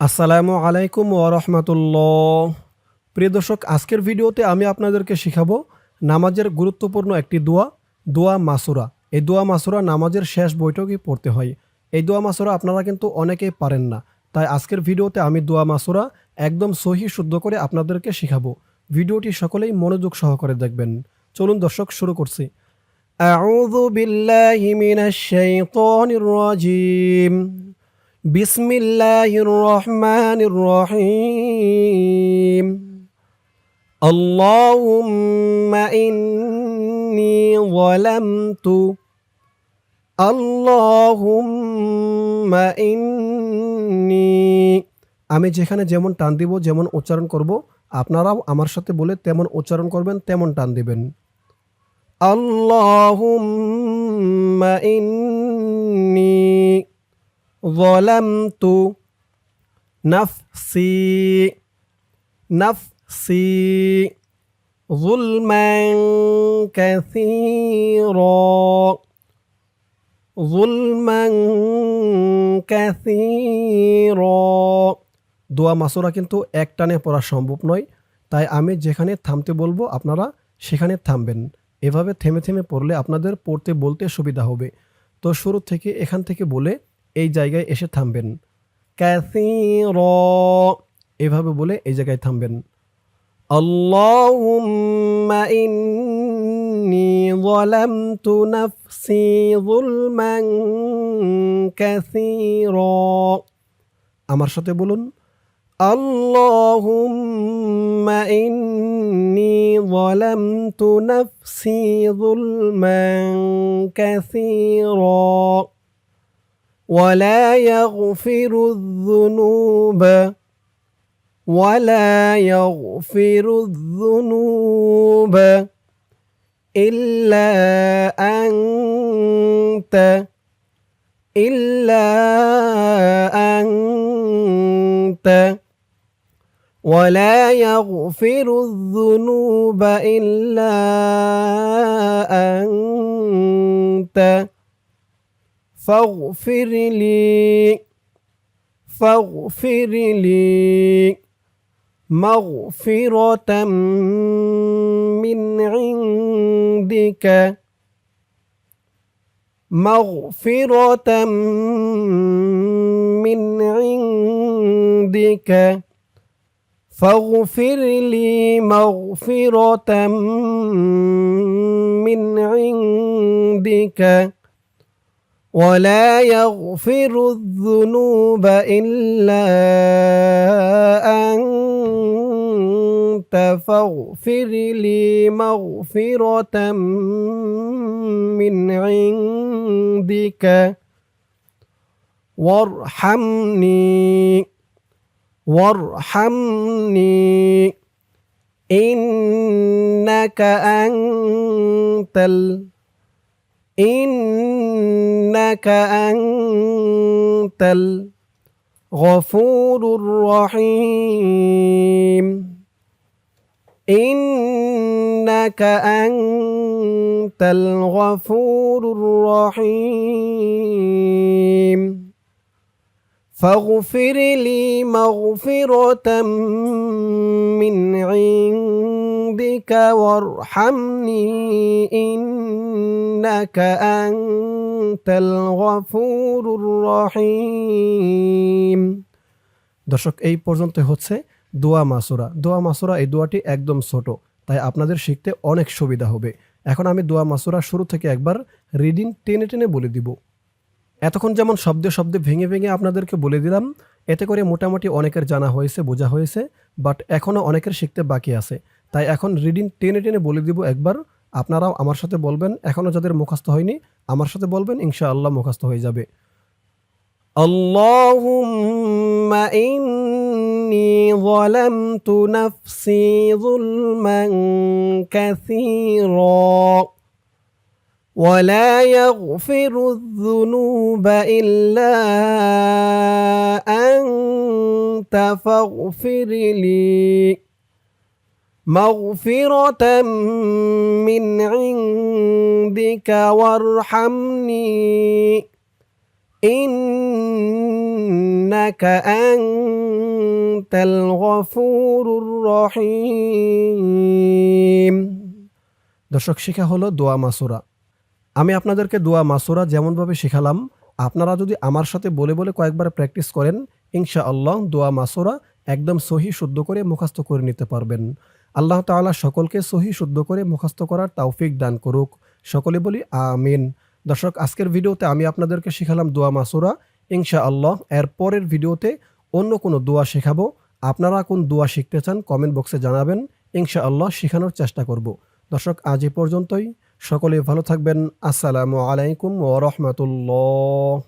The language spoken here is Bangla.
আসসালামু আলাইকুম ওরহমতুল্লাহ প্রিয় দর্শক আজকের ভিডিওতে আমি আপনাদেরকে শেখাবো নামাজের গুরুত্বপূর্ণ একটি দোয়া দোয়া মাসুরা এই দোয়া মাসুরা নামাজের শেষ বৈঠকে পড়তে হয় এই দোয়া মাসুরা আপনারা কিন্তু অনেকেই পারেন না তাই আজকের ভিডিওতে আমি দোয়া মাসুরা একদম সহি শুদ্ধ করে আপনাদেরকে শেখাবো ভিডিওটি সকলেই মনোযোগ সহকারে দেখবেন চলুন দর্শক শুরু করছি أعوذ بالله من الشيطان الرجيم বিসমিল্লাহির রহমানির রহিম আল্লাহুম্মা ইন্নি যালামতু। আল্লাহুম্মা ইন্নি। আমি যেখানে যেমন টান দিব, যেমন উচ্চারণ করব, আপনারাও আমার সাথে বলে তেমন উচ্চারণ করবেন, তেমন টান দিবেন। আল্লাহুম্মা ইন্নি। ظلمت نفسي نفسي ظلما كثيرا ظلما كثيرا দোয়া মাসুরা কিন্তু এক টানে পড়া সম্ভব নয় তাই আমি যেখানে থামতে বলবো আপনারা সেখানে থামবেন এভাবে থেমে থেমে পড়লে আপনাদের পড়তে বলতে সুবিধা হবে তো শুরু থেকে এখান থেকে বলে এই জায়গায় এসে থামবেন ক্যাসির এভাবে বলে এই জায়গায় থামবেন اللهم إني ظلمت نفسي ظلما كثيرا আমার সাথে বলুন اللهم إني ظلمت نفسي ظلما كثيرا ولا يغفر الذنوب ولا يغفر الذنوب إلا أنت إلا أنت. ولا يغفر الذنوب إلا أنت. فاغفر لي. فاغفر لي. مغفرة من عندك. مغفرة من عندك. فاغفر لي مغفرة من عندك. ولا يغفر الذنوب إلا أنت فاغفر لي مغفرة من عندك. وارحمني وارحمني إنك أنت ال إنك أنت الغفور الرحيم. إنك أنت الغفور الرحيم. فاغفر لي مغفرة من عندك وارحمني إنك أنت الغفور الرحيم দর্শক এই পর্যন্ত হচ্ছে দোয়া মাসুরা দোয়া মাসুরা এই দোয়াটি একদম ছোট তাই আপনাদের শিখতে অনেক সুবিধা হবে এখন আমি দোয়া মাসুরা শুরু থেকে একবার রিডিং টেনে টেনে বলে দিব এতক্ষণ যেমন শব্দে শব্দে ভেঙে ভেঙে আপনাদেরকে বলে দিলাম এতে করে মোটামুটি অনেকের জানা হয়েছে বোঝা হয়েছে বাট এখনও অনেকের শিখতে বাকি আছে তাই এখন রিডিং টেনে টেনে বলে দিব একবার আপনারাও আমার সাথে বলবেন এখনও যাদের মুখস্থ হয়নি আমার সাথে বলবেন ইনশাআল্লাহ মুখস্থ হয়ে যাবে اللهم إني ظلمت نفسي ظلما كثيرا ولا يغفر الذنوب إلا أنت فاغفر لي مغفرة من عندك وارحمني إنك أنت الغفور الرحيم দর্শক শেখা হলো দোয়া মাসুরা আমি আপনাদেরকে দোয়া মাসুরা যেমনভাবে শেখালাম, আপনারা যদি আমার সাথে বলে বলে কয়েকবার প্র্যাকটিস করেন ইনশা আল্লাহ দোয়া মাসুরা একদম সহি শুদ্ধ করে মুখস্থ করে নিতে পারবেন। আল্লাহ তাআলা সকলকে সহি শুদ্ধ করে মুখস্থ করার তৌফিক দান করুক। সকলে বলি আমিন। দর্শক, আজকের ভিডিওতে আমি আপনাদেরকে শেখালাম দোয়া মাসুরা। ইনশা আল্লাহ এর পরের ভিডিওতে অন্য কোনো দোয়া শেখাবো। আপনারা কোন দোয়া শিখতে চান কমেন্ট বক্সে জানাবেন। ইনশা আল্লাহ শেখানোর চেষ্টা করব। দর্শক, আজ এ পর্যন্তই। সকলে ভালো থাকবেন। আসসালামু আলাইকুম ও রহমতুল্লাহ।